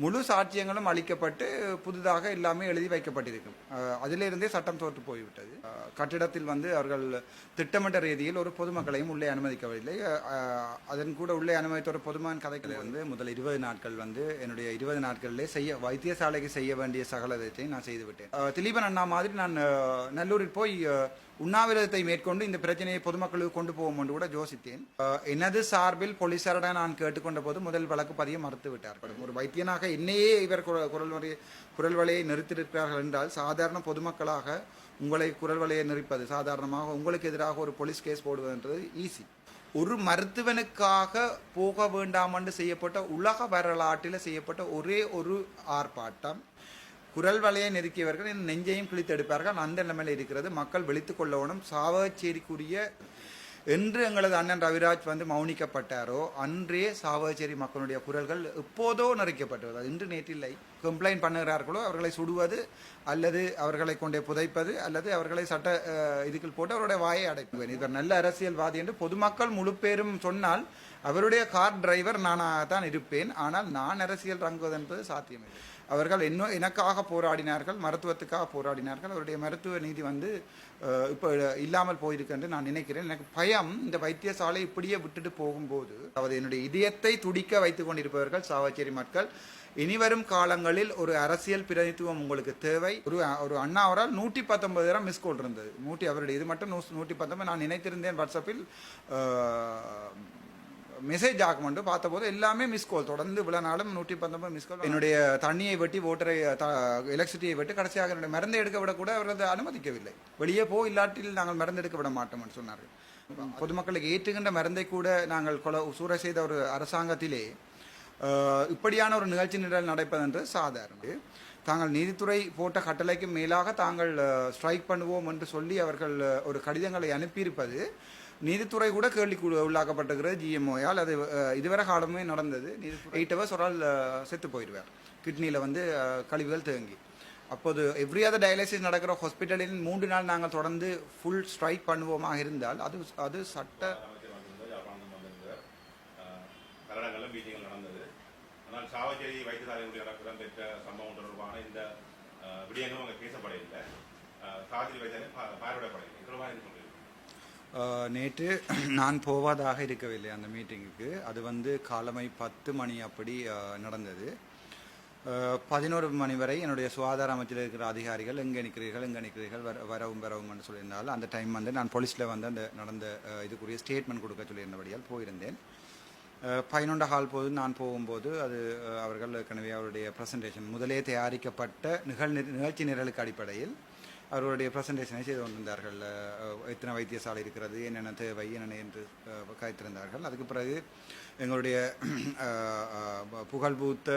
முழு சாட்சியங்களும் அளிக்கப்பட்டு புதிதாக எல்லாமே எழுதி வைக்கப்பட்டிருக்கும். அதிலிருந்தே சட்டம் தோற்று போய்விட்டது. கட்டிடத்தில் வந்து அவர்கள் திட்டமிட்ட ரீதியில் ஒரு பொதுமக்களையும் உள்ளே அனுமதிக்கவில்லை. அதன் கூட உள்ளே அனுமதித்த ஒரு பொதுமகன் கதைகளை வந்து முதல் இருபது நாட்கள் வந்து என்னுடைய இருபது நாட்களிலே செய்ய வைத்தியசாலைக்கு செய்ய வேண்டிய சகலத்தை நான் செய்துவிட்டேன். திலீபன் அண்ணா மாதிரி நான் நல்லூரில் போய் உண்ணாவிரதத்தை மேற்கொண்டு இந்த பிரச்சனையை பொதுமக்களுக்கு கொண்டு போவோம் என்று கூட யோசித்தேன். எனது சார்பில் போலீசாரிடம் நான் கேட்டுக்கொண்ட போது முதல் வழக்கு பதிய மறுத்து விட்டார் ஒரு வைத்தியனாக என்னையே இவர் குரல் முறை குரல் வலையை நிறுத்தியிருக்கிறார்கள் என்றால் சாதாரண பொதுமக்களாக உங்களை குரல் வலையை நிறுப்பது சாதாரணமாக உங்களுக்கு எதிராக ஒரு போலீஸ் கேஸ் போடுவதுன்றது ஈஸி ஒரு மருத்துவனுக்காக போக வேண்டாம் என்று செய்யப்பட்ட உலக வரலாற்றில் செய்யப்பட்ட ஒரே ஒரு ஆர்ப்பாட்டம். குரல் வலையை நெருக்கியவர்கள் என் நெஞ்சையும் கிழித்தெடுப்பார்கள் அந்த நிலைமையில் இருக்கிறது. மக்கள் வெளித்து கொள்ளவனும் சாவச்சேரிக்குரிய என்று எங்களது அண்ணன் ரவிராஜ் வந்து மௌனிக்கப்பட்டாரோ அன்றே சாவச்சேரி மக்களுடைய குரல்கள் எப்போதோ நெருக்கப்பட்டது இன்று நேற்றில்லை. கம்ப்ளைண்ட் பண்ணுகிறார்களோ அவர்களை சுடுவது அல்லது அவர்களை கொண்டே புதைப்பது அல்லது அவர்களை சட்ட இதுக்குள் போட்டு அவருடைய வாயை அடைப்புவேன் இவர் நல்ல அரசியல்வாதி என்று பொதுமக்கள் முழு பேரும் சொன்னால் அவருடைய கார் டிரைவர் நானாக தான் இருப்பேன். ஆனால் நான் அரசியல் ரங்குவது என்பது சாத்தியமில்லை. அவர்கள் இன்னும் எனக்காக போராடினார்கள் மருத்துவத்துக்காக போராடினார்கள். அவருடைய மருத்துவ நீதி வந்து இப்போ இல்லாமல் போயிருக்கு என்று நான் நினைக்கிறேன். எனக்கு பயம் இந்த வைத்தியசாலை இப்படியே விட்டுட்டு போகும்போது அதாவது என்னுடைய இதயத்தை துடிக்க வைத்துக் கொண்டிருப்பவர்கள் சாவச்சேரி மக்கள் இனிவரும் காலங்களில் ஒரு அரசியல் பிரதிநிதித்துவம் உங்களுக்கு தேவை. ஒரு ஒரு அண்ணா அவரால் நூற்றி பத்தொன்பது தரம் மிஸ் கோல் இருந்தது. நூற்றி அவருடைய இது மட்டும் நூ- நூற்றி பத்தொன்பது நான் நினைத்திருந்தேன் வாட்ஸ்அப்பில் மெசேஜ் ஆகும் என்று பார்த்தபோது எல்லாமே மிஸ் கால் தொடர்ந்து இவ்வளவு நாளும் நூற்றி பத்தொன்பது மிஸ் கால் என்னுடைய தண்ணியை வெட்டி ஓட்டரை எலக்ட்ரிசிட்டியை வெட்டி கடைசியாக என்னுடைய மருந்தை எடுக்க விடக்கூட அவர்கள் அதை அனுமதிக்கவில்லை. வெளியே போ இல்லாட்டில் நாங்கள் மருந்து எடுக்க விட மாட்டோம் என்று சொன்னார்கள் பொதுமக்களுக்கு ஏற்றுகின்ற மருந்தை கூட நாங்கள் கொலை சூறை செய்த ஒரு அரசாங்கத்திலே இப்படியான ஒரு நிகழ்ச்சி நிரல் நடப்பதென்று சாதாரணம் தாங்கள் நீதித்துறை போட்ட கட்டளைக்கு மேலாக தாங்கள் ஸ்ட்ரைக் பண்ணுவோம் என்று சொல்லி அவர்கள் ஒரு கடிதங்களை அனுப்பியிருப்பது நீதித்துறை கூட கேள்விக்கு உள்ளாக்கப்பட்டிருக்கிறது. ஜிஎம்ஓயால் அது இதுவரை காலமே நடந்தது. எயிட் ஹவர்ஸ் ஒரு ஆள் செத்து போயிடுவார். கிட்னியில் வந்து கழிவுகள் தேங்கி. அப்போது எவ்ரி அதர் டயாலிசிஸ் நடக்கிற ஹாஸ்பிட்டலில் மூன்று நாள் நாங்கள் தொடர்ந்து ஃபுல் ஸ்ட்ரைக் பண்ணுவோமாக இருந்தால் அது அது சட்ட அமைச்சர் வந்திருந்தார் யாழ்ப்பாணம் வந்திருந்தார் அஹ், பல மீட்டிங்கள் நடந்தது. ஆனால் சாவச்சேரி வைத்தியசாலையுடைய இடம்பெற்ற சம்பவம் தொடர்பான இந்த விடயங்களும் அங்கே பேசப்படவில்லை. சாவச்சேரி வைத்தியாலயம் பார்வையிடப்படவில்லை. இது தொடர்பாக சொல்றீங்க? நேற்று நான் போவதாக இருக்கவில்லை அந்த மீட்டிங்குக்கு. அது வந்து காலமை பத்து மணி அப்படி நடந்தது. பதினோரு மணி வரை என்னுடைய சுகாதார அமைச்சில் இருக்கிற அதிகாரிகள் எங்கே நிற்கிறீர்கள் எங்கே நிற்கிறீர்கள் வர வரவும் வரவும் சொல்லியிருந்தால் அந்த டைம் வந்து நான் போலீஸில் வந்து அந்த நடந்த இதுக்குரிய ஸ்டேட்மெண்ட் கொடுக்க சொல்லியிருந்தபடியால் போயிருந்தேன். பதினொன்று ஹால் போது நான் போகும்போது அது அவர்கள் ஏற்கனவே அவருடைய ப்ரெசன்டேஷன் முதலே தயாரிக்கப்பட்ட நிகழ் நிகழ்ச்சி நிரலுக்கு அடிப்படையில் அவர்களுடைய ப்ரெசன்டேஷனை செய்து கொண்டிருந்தார்கள். எத்தனை வைத்தியசாலை இருக்கிறது என்னென்ன தேவை என்னென்ன என்று அஹ், காய்த்திருந்தார்கள் அதுக்கு பிறகு எங்களுடைய புகழ்பூத்த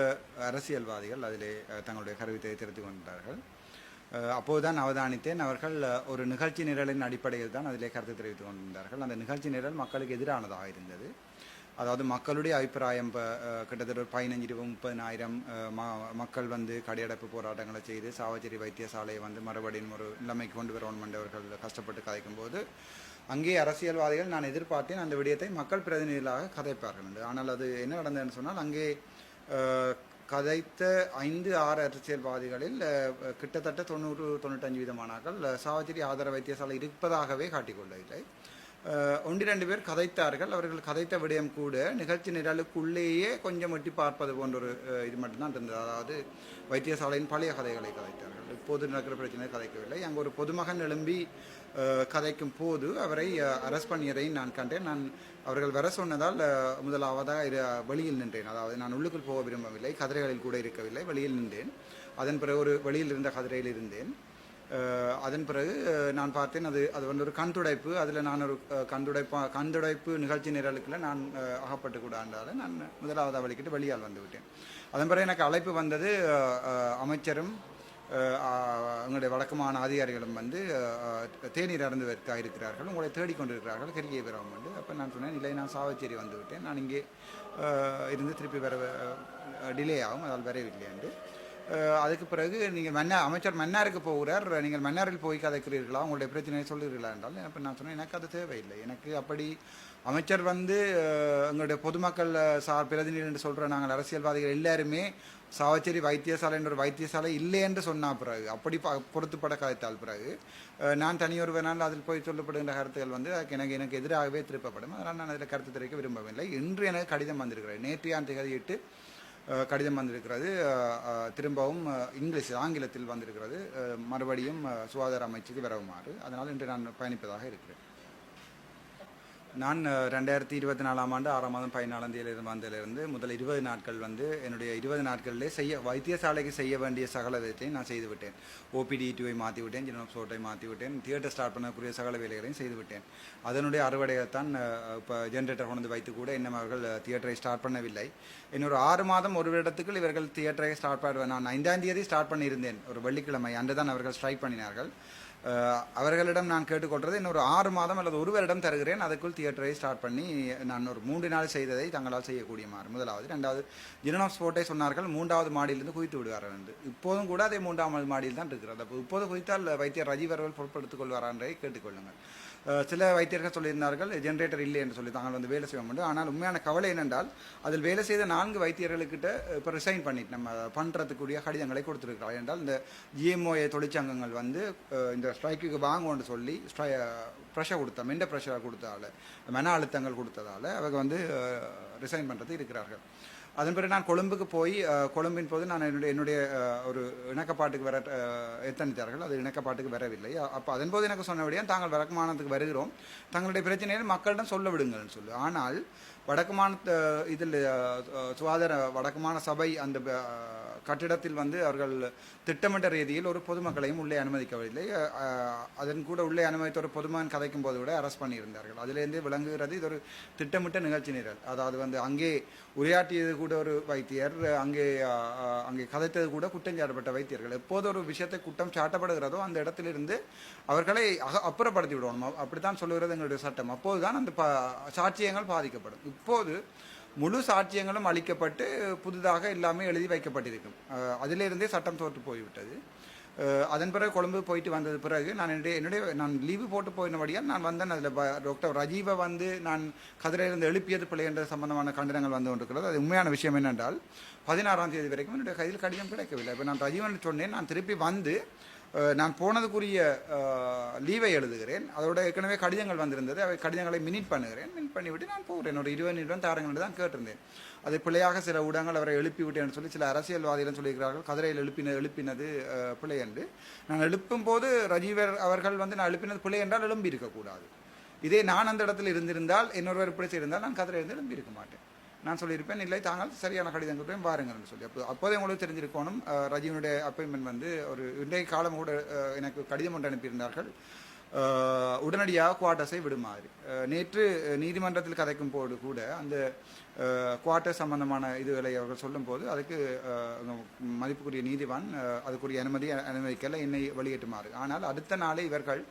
அரசியல்வாதிகள் அதிலே தங்களுடைய கருவித்தை திருத்தி கொண்டார்கள். அப்போதுதான் அவதானித்தேன் அவர்கள் ஒரு நிகழ்ச்சி நிரலின் அடிப்படையில் தான் அதிலே கருத்து தெரிவித்துக் கொண்டிருந்தார்கள். அந்த நிகழ்ச்சி நிரல் மக்களுக்கு எதிரானதாக இருந்தது. அதாவது மக்களுடைய அபிப்பிராயம் இப்போ கிட்டத்தட்ட ஒரு பதினஞ்சு இருபது முப்பதினாயிரம் ம- மக்கள் வந்து கடையடைப்பு போராட்டங்களை செய்து சாவச்சேரி வைத்தியசாலையை வந்து மறுபடியும் ஒரு நிலைமைக்கு கொண்டு வரணும் மண்டவர்கள் அவர்கள் கஷ்டப்பட்டு கதைக்கும் போது அங்கே அரசியல்வாதிகள் நான் எதிர்பார்த்தேன் அந்த விடயத்தை மக்கள் பிரதிநிதிகளாக கதைப்பார்கள் என்று. ஆனால் அது என்ன நடந்ததுன்னு சொன்னால் அங்கே கதைத்த ஐந்து ஆறு அரசியல்வாதிகளில் கிட்டத்தட்ட தொண்ணூறு தொண்ணூற்றஞ்சு விதமானாக்கள் சாவச்சேரி ஆதார வைத்தியசாலை இருப்பதாகவே காட்டிக்கொள்ளவில்லை. ஒன்று ரெண்டு பேர் கதைத்தார்கள். அவர்கள் கதைத்த விடயம் கூட நிகழ்ச்சி நிரலுக்குள்ளேயே கொஞ்சம் எட்டி பார்ப்பது போன்ற ஒரு இது மட்டும்தான் இருந்தது. அதாவது வைத்தியசாலையின் பழைய கதைகளை கதைத்தார்கள். இப்போது நடக்கிற பிரச்சனை கதைக்கவில்லை. அங்கே ஒரு பொதுமகன் எழும்பி கதைக்கும் போது அவரை அரெஸ்ட் பண்ணியதை நான் கண்டேன். நான் அவர்கள் வர சொன்னதால் முதலாவதாக இரு- வெளியில் நின்றேன். அதாவது நான் உள்ளுக்குள் போக விரும்பவில்லை. கதிரைகளில் கூட இருக்கவில்லை. வெளியில் நின்றேன். அதன் பிறகு ஒரு வெளியில் இருந்த கதிரையில் இருந்தேன். அதன் பிறகு நான் பார்த்தேன் அது அது வந்து ஒரு கண் துடைப்பு அதில் நான் ஒரு கண் துடைப்பா கண் துடைப்பு நிகழ்ச்சி நிரலுக்குள்ள நான் அகப்பட்டு கூடாண்டால நான் முதலாவது வழிக்கிட்டு வெளியால் வந்து விட்டேன் அதன் பிறகு எனக்கு அழைப்பு வந்தது அமைச்சரும் அஹ், வழக்கமான அதிகாரிகளும் வந்து தேநீர் தேநீர் அருந்துவதற்காக இருக்கிறார்கள். உங்களை தேடிக்கொண்டிருக்கிறார்கள் கிரிக்கை பெறவும் வந்து. அப்போ நான் சொன்னேன் இல்லை நான் சாவச்சேரி வந்துவிட்டேன். நான் இங்கே இருந்து திருப்பி வர டிலே ஆகும். அதால் வரவில்லை என்று. அதுக்கு பிறகு நீங்கள் மன்னா அமைச்சர் மன்னாருக்கு போகிறார். நீங்கள் மன்னாரில் போய் கதைக்கிறீர்களா? உங்களுடைய பிரச்சனையை சொல்லுகிறீர்களா என்றால் இப்போ நான் சொன்னேன் எனக்கு அது தேவையில்லை. எனக்கு அப்படி அமைச்சர் வந்து எங்களுடைய பொதுமக்கள் சார் பிரதிநிதி என்று சொல்கிற நாங்கள் அரசியல்வாதிகள் எல்லாருமே சாவச்சேரி வைத்தியசாலை என்ற ஒரு வைத்தியசாலை இல்லை என்று சொன்னா பிறகு அப்படி ப- பொறுத்துப்பட கதைத்தால் பிறகு நான் தனியொருவனால் அதில் போய் சொல்லப்படுகின்ற கருத்துக்கள் வந்து அதுக்கு எனக்கு எனக்கு எதிராகவே திருப்பப்படும். அதனால் நான் அதில் கருத்து தெரிவிக்க விரும்பவில்லை. இன்று எனக்கு கடிதம் வந்திருக்கிறது. நேற்று திகதியிட்டு கடிதம் வந்திருக்கிறது. திரும்பவும் இங்கிலீஷ் ஆங்கிலத்தில் வந்திருக்கிறது. மறுபடியும் சுகாதார அமைச்சுக்கு வரவுமாறு. அதனால் இன்று நான் பயணிப்பதாக இருக்கிறேன். நான் ரெண்டாயிரத்தி இருபத்தி நாலாம் ஆண்டு ஆறாம் மாதம் பதினாலாம் தேதியிலிருந்து வந்ததிலிருந்து முதல் இருபது நாட்கள் வந்து என்னுடைய இருபது நாட்களிலே செய்ய வைத்தியசாலைக்கு செய்ய வேண்டிய சகல விதத்தையும் நான் செய்து விட்டேன். ஓபிடி டூவை மாற்றி விட்டேன் ஜெனோப் சோட்டை மாற்றி விட்டேன் தியேட்டர் ஸ்டார்ட் பண்ணக்கூடிய சகல வேலைகளையும் செய்து விட்டேன். அதனுடைய அறுவடையைத்தான் இப்போ ஜென்ரேட்டர் கொண்டு வைத்து கூட இன்னும் அவர்கள் தியேட்டரை ஸ்டார்ட் பண்ணவில்லை. இன்னொரு ஆறு மாதம் ஒரு வருடத்துக்குள் இவர்கள் தியேட்டரை ஸ்டார்ட் பண்ணுவேன் நான் ஐந்தாம் தேதி ஸ்டார்ட் பண்ணியிருந்தேன். ஒரு வெள்ளிக்கிழமை அன்று தான் அவர்கள் ஸ்ட்ரைக் பண்ணினார்கள். அவர்களிடம் நான் கேட்டுக்கொள்வது இன்னொரு ஆறு மாதம் அல்லது ஒரு வருடம் தருகிறேன். அதுக்குள் தியேட்டரை ஸ்டார்ட் பண்ணி நான் ஒரு மூன்று நாள் செய்ததை தங்களால் செய்யக்கூடியமாறு முதலாவது. ரெண்டாவது ஜினன் ஸ்போர்ட்டை சொன்னார்கள் மூன்றாவது மாடியிலிருந்து குவித்து விடுவார்கள் என்று. இப்போதும் கூட அதே மூன்றாவது மாடியில் தான் இருக்கிறது. அப்போ இப்போது குதித்தால் வைத்தியர் ரஜீவ் அவர்கள் பொருட்படுத்திக் கொள்வாரா கேட்டுக்கொள்ளுங்கள். சில வைத்தியர்கள் சொல்லியிருந்தார்கள் ஜென்ரேட்டர் இல்லை என்று சொல்லி தாங்கள் வந்து வேலை செய்ய முடியும் ஆனால் உண்மையான கவலை என்னென்றால் அதில் வேலை செய்த நான்கு வைத்தியர்களுக்கிட்ட இப்போ ரிசைன் பண்ணிட்டு நம்ம பண்ணுறதுக்குரிய கடிதங்களை கொடுத்துருக்கிறோம் என்றால் இந்த ஜிஎம்ஓஏ தொழிற்சங்கங்கள் வந்து இந்த ஸ்ட்ரைக்குக்கு வாங்குவோன்னு சொல்லி ஸ்ட்ரை ப்ரெஷர் கொடுத்த மெண்ட ப்ரெஷர் கொடுத்ததால மன அழுத்தங்கள் கொடுத்ததால அவங்க வந்து ரிசைன் பண்ணுறது இருக்கிறார்கள். அதன் பிறகு நான் கொழும்புக்கு போய் கொழும்பின் போது நான் என்னுடைய என்னுடைய ஒரு இணக்கப்பாட்டுக்கு வர எத்தனித்தார்கள் அது இணக்கப்பாட்டுக்கு வரவில்லை. அப்போ அதன் போது எனக்கு சொன்னபடியாக தாங்கள் வடக்குமானத்துக்கு வருகிறோம். தங்களுடைய பிரச்சனையை மக்களிடம் சொல்ல விடுங்கள்னு சொல்லு. ஆனால் வடக்குமான இதில் சுகாதார வடக்குமான சபை அந்த கட்டிடத்தில் வந்து அவர்கள் திட்டமிட்ட ரீதியில் ஒரு பொதுமக்களையும் உள்ளே அனுமதிக்கவில்லை. அதன் கூட உள்ளே அனுமதித்த ஒரு பொதுமகன் கதைக்கும் போது கூட அரெஸ்ட் பண்ணியிருந்தார்கள். அதிலிருந்து விளங்குகிறது இது ஒரு திட்டமிட்ட நிகழ்ச்சி நிரல். அதாவது வந்து அங்கே உரையாற்றியது கூட ஒரு வைத்தியர் அங்கே அங்கே கதைத்தது கூட குற்றம் சாட்டப்பட்ட வைத்தியர்கள். எப்போது ஒரு விஷயத்தை குற்றம் சாட்டப்படுகிறதோ அந்த இடத்திலிருந்து அவர்களை அக அப்புறப்படுத்தி விடணும். அப்படித்தான் சொல்லுகிறது எங்களுடைய சட்டம். அப்போதுதான் அந்த ப சாட்சியங்கள் பாதிக்கப்படும். இப்போது முழு சாட்சியங்களும் அளிக்கப்பட்டு புதிதாக எல்லாமே எழுதி வைக்கப்பட்டிருக்கும். அதிலிருந்தே சட்டம் தோற்று போய்விட்டது. அதன் பிறகு கொழும்பு போயிட்டு வந்தது பிறகு நான் என்னுடைய என்னுடைய நான் லீவு போட்டு போயினபடியால் நான் வந்தேன். அதில் டாக்டர் ரஜீவை வந்து நான் கதிரையிலிருந்து எழுப்பியது பிள்ளை என்ற சம்பந்தமான கண்டனங்கள் வந்து கொண்டிருக்கிறது. அது உண்மையான விஷயம் என்னென்றால் பதினாறாம் தேதி வரைக்கும் என்னுடைய கையில் கடிதம் கிடைக்கவில்லை. இப்போ நான் ரஜீவன் சொன்னேன் நான் திருப்பி வந்து நான் போனதுக்குரிய லீவை எழுதுகிறேன். அதோட ஏற்கனவே கடிதங்கள் வந்திருந்தது. அவை கடிதங்களை மினிட் பண்ணுகிறேன். மினிட் பண்ணிவிட்டு நான் போகிறேன். ஒரு இருபது நிமிடம் தாரங்கள் தான் கேட்டிருந்தேன். அதை பிள்ளையாக சில ஊடகங்கள் அவரை எழுப்பிவிட்டேன் சொல்லி சில அரசியல்வாதிகளும் சொல்லியிருக்கிறார்கள். கதிரையில் எழுப்பின எழுப்பினது பிழை என்று. நான் எழுப்பும் போது ரஜீவர் அவர்கள் வந்து நான் எழுப்பினது பிழை என்றால் எழும்பி இருக்கக்கூடாது. இதே நான் அந்த இடத்துல இருந்திருந்தால் இன்னொருவர் இப்படி செய்திருந்தால் நான் கதிரை இருந்து எழும்பி இருக்க மாட்டேன். நான் சொல்லியிருப்பேன் இல்லை தாங்கள் சரியான கடிதம் கொடுப்பேன் பாருங்கள்னு சொல்லி. அப்போ அப்போதே உங்களுக்கு தெரிஞ்சிருக்கணும் ரஜீவனுடைய அப்பாயின்மெண்ட் வந்து ஒரு இன்றைய காலம் கூட எனக்கு கடிதம் ஒன்று அனுப்பியிருந்தார்கள். உடனடியாக குவார்டர்ஸை விடுமாறு. நேற்று நீதிமன்றத்தில் கதைக்கும் போது கூட அந்த குவார்ட்டர் சம்பந்தமான இதுகளை அவர்கள் சொல்லும்போது அதுக்கு மதிப்புக்குரிய நீதிவான் அதுக்குரிய அனுமதி அனுமதிக்கல என்னை வெளியேற்றுமாறு ஆனால் அடுத்த நாளே இவர்கள்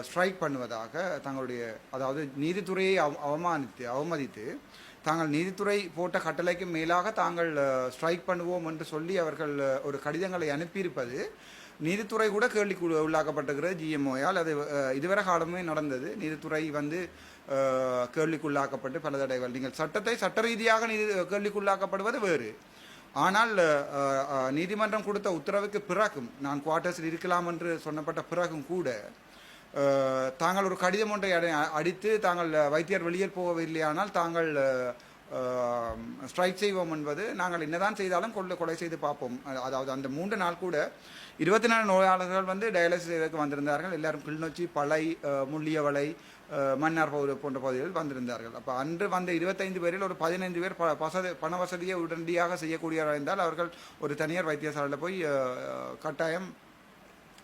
ஸ்ட்ரைக் பண்ணுவதாக தங்களுடைய அதாவது நீதித்துறையை அவ- அவமானித்து அவமதித்து தாங்கள் நீதித்துறை போட்ட கட்டளைக்கு மேலாக தாங்கள் ஸ்ட்ரைக் பண்ணுவோம் என்று சொல்லி அவர்கள் ஒரு கடிதங்களை அனுப்பியிருப்பது நீதித்துறை கூட கேள்விக்கு உள்ளாக்கப்பட்டிருக்கிறது ஜிஎம்ஓயால் அது இதுவரை காலமே நடந்தது. நீதித்துறை வந்து கேள்விக்குள்ளாக்கப்பட்டு பல தடைகள் நீங்கள் சட்டத்தை சட்ட ரீதியாக நீதி கேள்விக்குள்ளாக்கப்படுவது வேறு ஆனால் நீதிமன்றம் கொடுத்த உத்தரவுக்கு பிறகும் நான் குவார்ட்டர்ஸில் இருக்கலாம் என்று சொன்னப்பட்ட பிறகும் கூட தாங்கள் ஒரு கடிதம் ஒன்றை அடித்து தாங்கள் வைத்தியர் வெளியே போகவில்லையானால் தாங்கள் ஸ்ட்ரைக் செய்வோம் என்பது நாங்கள் என்னதான் செய்தாலும் கொள்ள கொலை செய்து பார்ப்போம் அதாவது அந்த மூன்று நாள் கூட இருபத்தி நாலு நோயாளர்கள் வந்து டயாலிசிஸ் வந்திருந்தார்கள் எல்லாரும் கிளிநொச்சி பளை முள்ளியவளை மன்னார் பகுதி போன்ற பகுதிகளில் வந்திருந்தார்கள். அப்போ அன்று வந்த இருபத்தைந்து பேரில் ஒரு பதினைந்து பேர் ப- வசதி பண வசதியை உடனடியாக செய்யக்கூடியவர்கள் இருந்தால் அவர்கள் ஒரு தனியார் வைத்தியசாலையில் போய் கட்டாயம்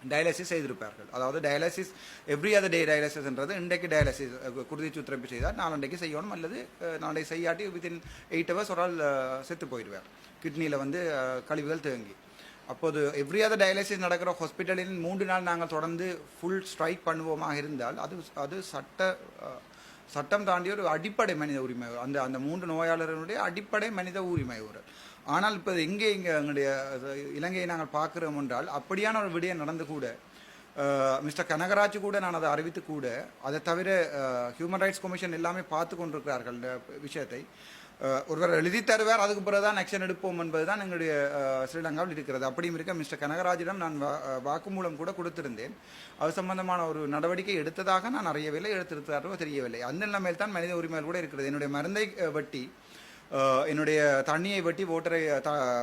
டயாலிசிஸ் செய்திருப்பார்கள். அதாவது டயாலிசிஸ் எவ்ரி அதர் டே டயாலிசிஸ்ன்றது இன்றைக்கு டயாலிசிஸ் குருதி சுத்திரப்பு செய்தால் நாளண்டைக்கு செய்யணும். அல்லது நாளை நாளைக்கு செய்யாட்டி வித்தின் எயிட் ஹவர்ஸ் ஒரு ஆள் செத்து போயிடுவார். கிட்னியில் வந்து கழிவுகள் தேங்கி. அப்போது எவ்ரி அதர் டயாலிசிஸ் நடக்கிற ஹாஸ்பிட்டலில் மூன்று நாள் நாங்கள் தொடர்ந்து ஃபுல் ஸ்ட்ரைக் பண்ணுவோமாக இருந்தால் அது அது சட்ட சட்டம் தாண்டிய ஒரு அடிப்படை மனித உரிமை. அந்த அந்த மூன்று நோயாளர்களுடைய அடிப்படை மனித உரிமை ஒரு. ஆனால் இப்போ எங்கே இங்கே எங்களுடைய இலங்கையை நாங்கள் பார்க்குறோம் என்றால் அப்படியான ஒரு விடயம் நடந்து கூட மிஸ்டர் கனகராஜ் கூட நான் அதை அறிவித்து கூட அதை தவிர ஹியூமன் ரைட்ஸ் கமிஷன் எல்லாமே பார்த்து கொண்டிருக்கிறார்கள் இந்த விஷயத்தை. ஒருவர் எழுதி தருவார் அதுக்கு பிறகு தான் ஆக்ஷன் எடுப்போம் என்பதுதான் எங்களுடைய ஸ்ரீலங்காவில் இருக்கிறது. அப்படியும் இருக்க மிஸ்டர் கனகராஜிடம் நான் வா- வாக்குமூலம் கூட கொடுத்திருந்தேன். அது சம்பந்தமான ஒரு நடவடிக்கை எடுத்ததாக நான் அறியவில்லை எடுத்திருத்தாரோ தெரியவில்லை. அந்த நிலைமையில் தான் மனித உரிமைகள் கூட இருக்கிறது. என்னுடைய மருந்தை வட்டி வெட்டி என்னுடைய தண்ணியை வெட்டி ஓட்டரை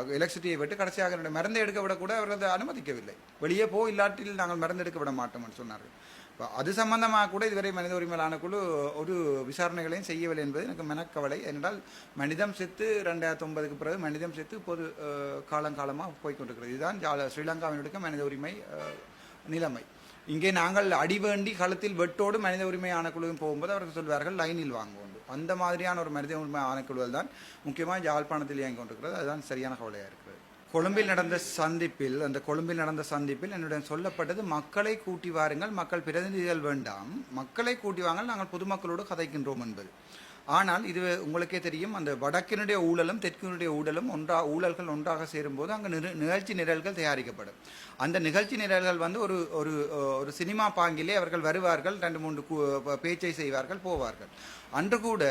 எலக்ட்ரிசிட்டியை வெட்டி கடைசியாக என்னுடைய மருந்தை எடுக்க விட கூட அவர்கள் அனுமதிக்கவில்லை. வெளியே போ இல்லாட்டில் நாங்கள் மருந்து எடுக்க விட மாட்டோம்னு சொன்னார்கள். அது சம்பந்தமாக கூட இதுவரை மனித உரிமை ஆணைக்குழு ஒரு விசாரணைகளையும் செய்யவில்லை என்பது எனக்கு மனக்கவலை என்றால் மனிதம் செத்து ரெண்டாயிரத்தி ஒன்பதுக்கு பிறகு மனிதம் செத்து பொது காலங்காலமாக போய்கொண்டிருக்கிறது இதுதான் ஜால ஸ்ரீலங்காவினுடைய மனித உரிமை நிலைமை இங்கே நாங்கள் அடிவேண்டி களத்தில் வெட்டோடு மனித உரிமை ஆணைக்குழுவும் போகும்போது அவர்கள் சொல்வார்கள் லைனில் வாங்குவோம் அந்த மாதிரியான ஒரு மனித உரிமை ஆணைக்குழுவில் தான் முக்கியமாக யாழ்ப்பாணத்தில் இயங்கி கொண்டிருக்கிறது அதுதான் சரியான கவலையாக இருக்குது கொழும்பில் நடந்த சந்திப்பில் அந்த கொழும்பில் நடந்த சந்திப்பில் என்னுடன் சொல்லப்பட்டது மக்களை கூட்டி வாருங்கள் மக்கள் பிரதிநிதிகள் வேண்டாம். மக்களை கூட்டி வாங்கள் நாங்கள் பொதுமக்களோடு கதைக்கின்றோம் என்பது. ஆனால் இது உங்களுக்கே தெரியும் அந்த வடக்கினுடைய ஊழலும் தெற்கினுடைய ஊழலும் ஒன்றா ஊழல்கள் ஒன்றாக சேரும்போது அங்கே நிறு நிகழ்ச்சி நிரல்கள் தயாரிக்கப்படும். அந்த நிகழ்ச்சி நிரல்கள் வந்து ஒரு ஒரு ஒரு சினிமா பாங்கிலே அவர்கள் வருவார்கள் ரெண்டு மூன்று பேச்சை செய்வார்கள் போவார்கள். அன்று கூட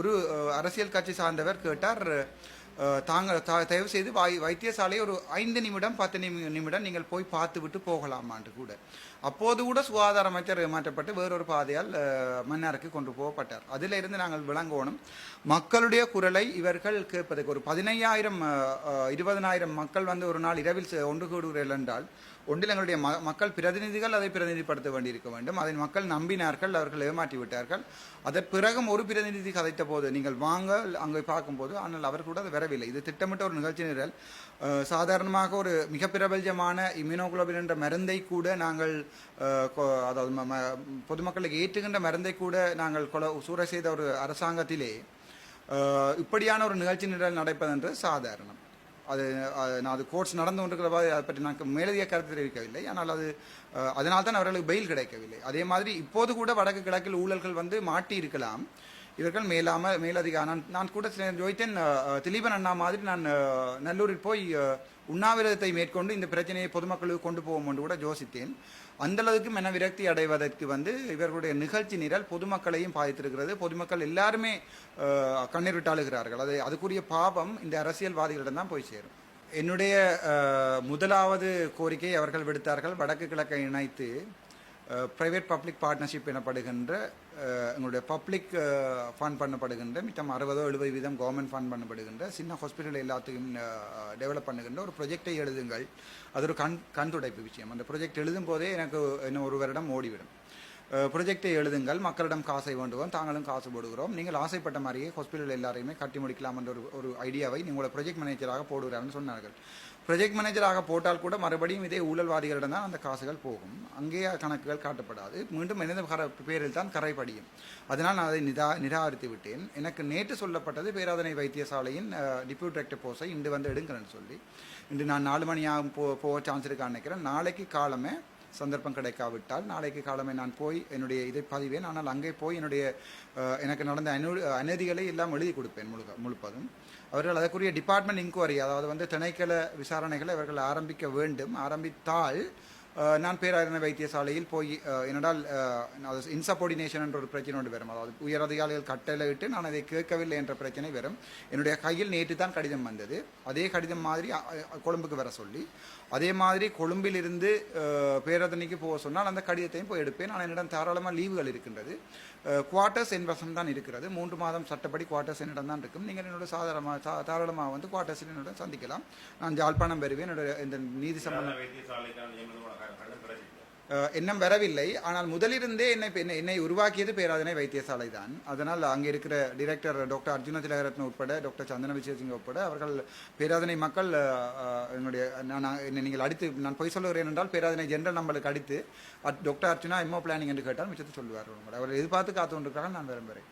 ஒரு அரசியல் கட்சி சார்ந்தவர் கேட்டார் தாங்கள் தா- தயவு செய்து வை வைத்தியசாலையை ஒரு ஐந்து நிமிடம் பத்து நிமி நிமிடம் நீங்கள் போய் பார்த்துவிட்டு போகலாமான்ட்டு கூட. அப்போது கூட சுகாதார அமைச்சர் மாற்றப்பட்டு வேறொரு பாதையால் மன்னருக்கு மன்னாருக்கு கொண்டு போகப்பட்டார். அதிலிருந்து நாங்கள் விளங்கணும். மக்களுடைய குரலை இவர்கள் கேட்பதற்கு ஒரு பதினையாயிரம் இருபதனாயிரம் மக்கள் வந்து ஒரு நாள் இரவில் ஒன்று கூடுகிறார்கள் என்றால் ஒன்றில் எங்களுடைய ம மக்கள் பிரதிநிதிகள் அதை பிரதிநிதிப்படுத்த வேண்டியிருக்க வேண்டும். அதை மக்கள் நம்பினார்கள் அவர்கள் ஏமாற்றி விட்டார்கள். அதன் பிறகும் ஒரு பிரதிநிதி கதைத்த போது நீங்கள் வாங்க அங்கே பார்க்கும்போது ஆனால் அவர் கூட அது வரவில்லை. இது திட்டமிட்ட ஒரு நிகழ்ச்சி நிரல். சாதாரணமாக ஒரு மிக பிரபல்யமான இம்யூனோகுளோபின் என்ற மருந்தை கூட நாங்கள் அதாவது பொதுமக்களுக்கு ஏற்றுகின்ற மருந்தை கூட நாங்கள் கொலை சூறை செய்த ஒரு அரசாங்கத்திலே இப்படியான ஒரு நிகழ்ச்சி நிரல் நடப்பதென்று சாதாரணம். அது நான் அது கோர்ட்ஸ் நடந்து கொண்டிருக்கிறப்ப அதை பற்றி நான் மேலதிக கருத்து தெரிவிக்கவில்லை. ஆனால் அது அதனால் தான் அவர்களுக்கு பெயில் கிடைக்கவில்லை. அதே மாதிரி இப்போது கூட வடக்கு கிழக்கில் ஊழல்கள் வந்து மாட்டி இருக்கலாம். இவர்கள் மேலாம மேலதிக நான் நான் கூட சில ஜோதித்தேன் திலீபன் அண்ணா மாதிரி நான் நல்லூரில் போய் உண்ணாவிரதத்தை மேற்கொண்டு இந்த பிரச்சனையை பொதுமக்களுக்கு கொண்டு போவோம் என்று கூட யோசித்தேன். அந்த அளவுக்கு மன விரக்தி அடைவதற்கு வந்து இவர்களுடைய நிகழ்ச்சி நிரல் பொதுமக்களையும் பாதித்திருக்கிறது. பொதுமக்கள் எல்லாருமே கண்ணீர் விட்டாளுகிறார்கள் அது அதுக்குரிய பாவம் இந்த அரசியல்வாதிகளிடம் தான் போய் சேரும். என்னுடைய முதலாவது கோரிக்கை அவர்கள் விடுத்தார்கள். வடக்கு கிழக்கை இணைத்து ப்ரைவேட் பப்ளிக் பார்ட்னர்ஷிப் எனப்படுகின்ற எங்களுடைய பப்ளிக் ஃபண்ட் பண்ணப்படுகின்ற மிச்சம் அறுபதோ எழுபது வீதம் கவர்மெண்ட் ஃபண்ட் பண்ணப்படுகின்ற சின்ன ஹாஸ்பிட்டல் எல்லாத்தையும் டெவலப் பண்ணுகின்ற ஒரு ப்ரொஜெக்டை எழுதுங்கள். அது ஒரு கண் கண் துடைப்பு விஷயம். அந்த ப்ரொஜெக்ட் எழுதும் போதே எனக்கு இன்னும் ஒரு வருடம் ஓடிவிடும். ப்ரொஜெக்டை எழுதுங்கள். மக்களிடம் காசை வேண்டுவோம். தாங்களும் காசு போடுகிறோம். நீங்கள் ஆசைப்பட்ட மாதிரியே ஹாஸ்பிட்டல் எல்லாரையுமே கட்டி முடிக்கலாம் என்ற ஒரு ஒரு ஐடியாவை நீங்களோட ப்ரொஜெக்ட் மேனேஜராக போடுகிறார்னு சொன்னார்கள். ப்ரொஜெக்ட் மேனேஜராக போட்டால் கூட மறுபடியும் இதே ஊழல்வாதிகளிடம் தான் அந்த காசுகள் போகும். அங்கேயே கணக்குகள் காட்டப்படாது. மீண்டும் எனது கர பேரில் தான் கரை படியும். அதனால் நான் அதை நிதா நிராகரித்து விட்டேன். எனக்கு நேற்று சொல்லப்பட்டது பேராதனை வைத்தியசாலையின் டிப்யூட் டைரக்டர் போஸை இன்று வந்து எடுங்கிறேன்னு சொல்லி. இன்று நான் நாலு மணியாகும் போ போக சான்ஸ் இருக்கான்னு நினைக்கிறேன். நாளைக்கு காலமே சந்தர்ப்பம் கிடைக்காவிட்டால் நாளைக்கு காலமே நான் போய் என்னுடைய இதை பதிவேன். ஆனால் அங்கே போய் என்னுடைய எனக்கு நடந்த அனு அநீதிகளை எல்லாம் எழுதி கொடுப்பேன் முழுக்க முழுப்பதும். அவர்கள் அதற்குரிய டிபார்ட்மெண்ட் இன்கொயரி அதாவது வந்து திணைக்கள விசாரணைகளை அவர்கள் ஆரம்பிக்க வேண்டும். ஆரம்பித்தால் நான் பேராதனை வைத்தியசாலையில் போய் என்னடால் என்னடால் இன்சப்போர்டினேஷன் என்ற ஒரு பிரச்சனை ஒன்று வரும். அதாவது உயர் அதிகாரிகள் கட்டளையிட்டு நான் அதை கேட்கவில்லை என்ற பிரச்சனை வரும். என்னுடைய கையில் நேற்று தான் கடிதம் வந்தது. அதே கடிதம் மாதிரி கொழும்புக்கு வர சொல்லி அதே மாதிரி கொழும்பிலிருந்து பேரதனைக்கு போக சொன்னால் அந்த கடிதத்தையும் போய் எடுப்பேன். ஆனால் என்னிடம் தாராளமாக லீவுகள் இருக்கின்றது. குவார்ட்டர்ஸ் என் வசம் தான் இருக்கிறது. மூன்று மாதம் சட்டப்படி குவார்ட்டர்ஸ் என்னிடம் தான் இருக்கும். நீங்கள் என்னோட சாதாரணமாக சா தாராளமாக வந்து குவார்ட்டர்ஸ் என்னோட சந்திக்கலாம். நான் ஜாழ்ப்பாணம் பெறுவேன். என்னோட இந்த நீதி சம்பந்தம் எண்ணம் வரவில்லை. ஆனால் முதலிருந்தே என்னை என்னை- உருவாக்கியது பேராதனை வைத்தியசாலை தான். அதனால் அங்கே இருக்கிற டிரெக்டர் டாக்டர் அர்ஜுன திலகரத்ன உட்பட டாக்டர் சந்தன விஜயசிங் உட்பட அவர்கள் பேராதனை மக்கள் என்னுடைய நான் நான் என்னை நீங்கள் அடித்து நான் பொய் சொல்லுகிறேன் என்றால் பேராதனை ஜென்ரல் நம்மளுக்கு அடித்து அட்- டாக்டர் அர்ஜுனா எம்ஓ பிளானிங் என்று கேட்டால் மிச்சத்தை சொல்லுவார்கள் உங்களை. அவர் எதிர்பார்த்து காத்து கொண்டிருக்கிறார்கள் நான் விரும்புகிறேன்